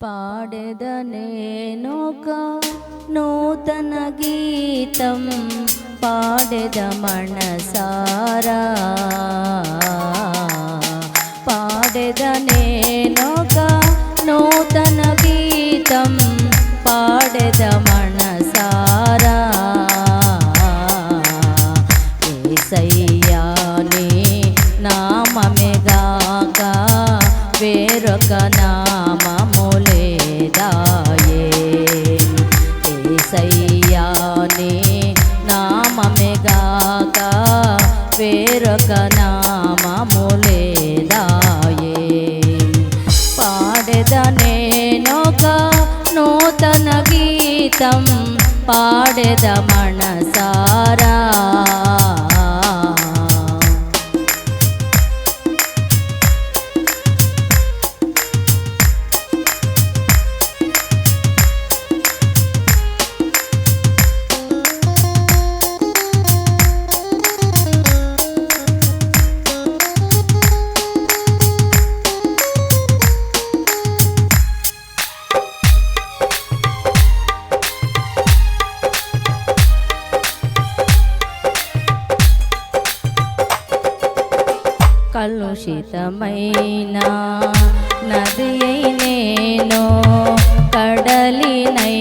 పాడెద నేనొక నూతన గీతం పాడెద మనసారా. పాడెద నేనొక నూతన గీతం పాడెద మనసారా. ఏసయ్యాని నామమెగాక వేరొక నా వేరొక నామము లేదాయే పాడెదనేనొక నూతన గీతం పాడెద మనసారా కలుషితమైన నది అయి కడలినై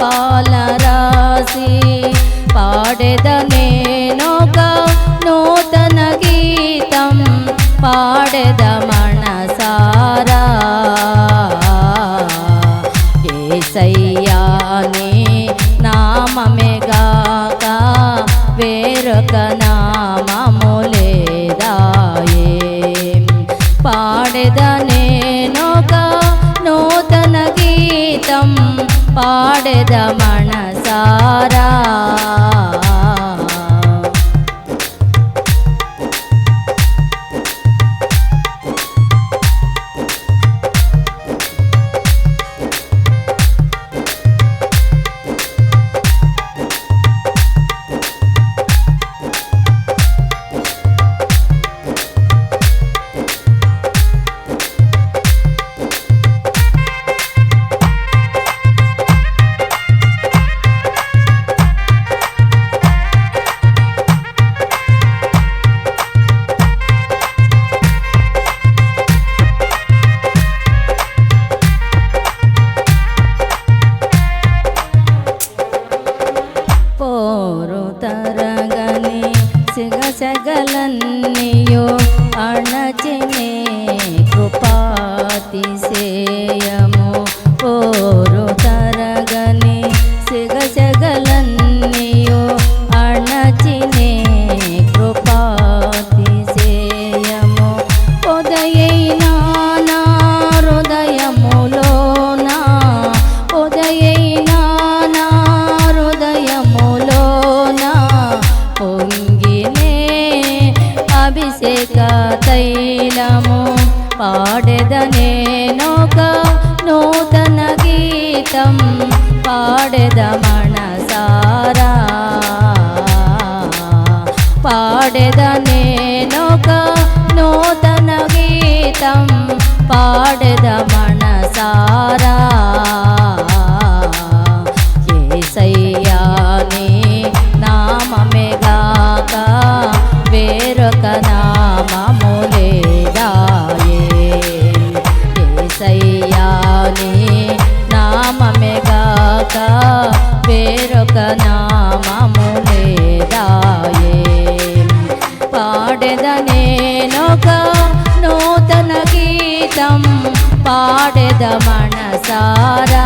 పాల రాసి పాడెద నేనొక నూతన గీతం పాడెద మనసారా. ఏసయ్యా పాడెద మనసారా तं मनसारा పాడెదనేనొక నూతన గీతం పాడెద మనసారా.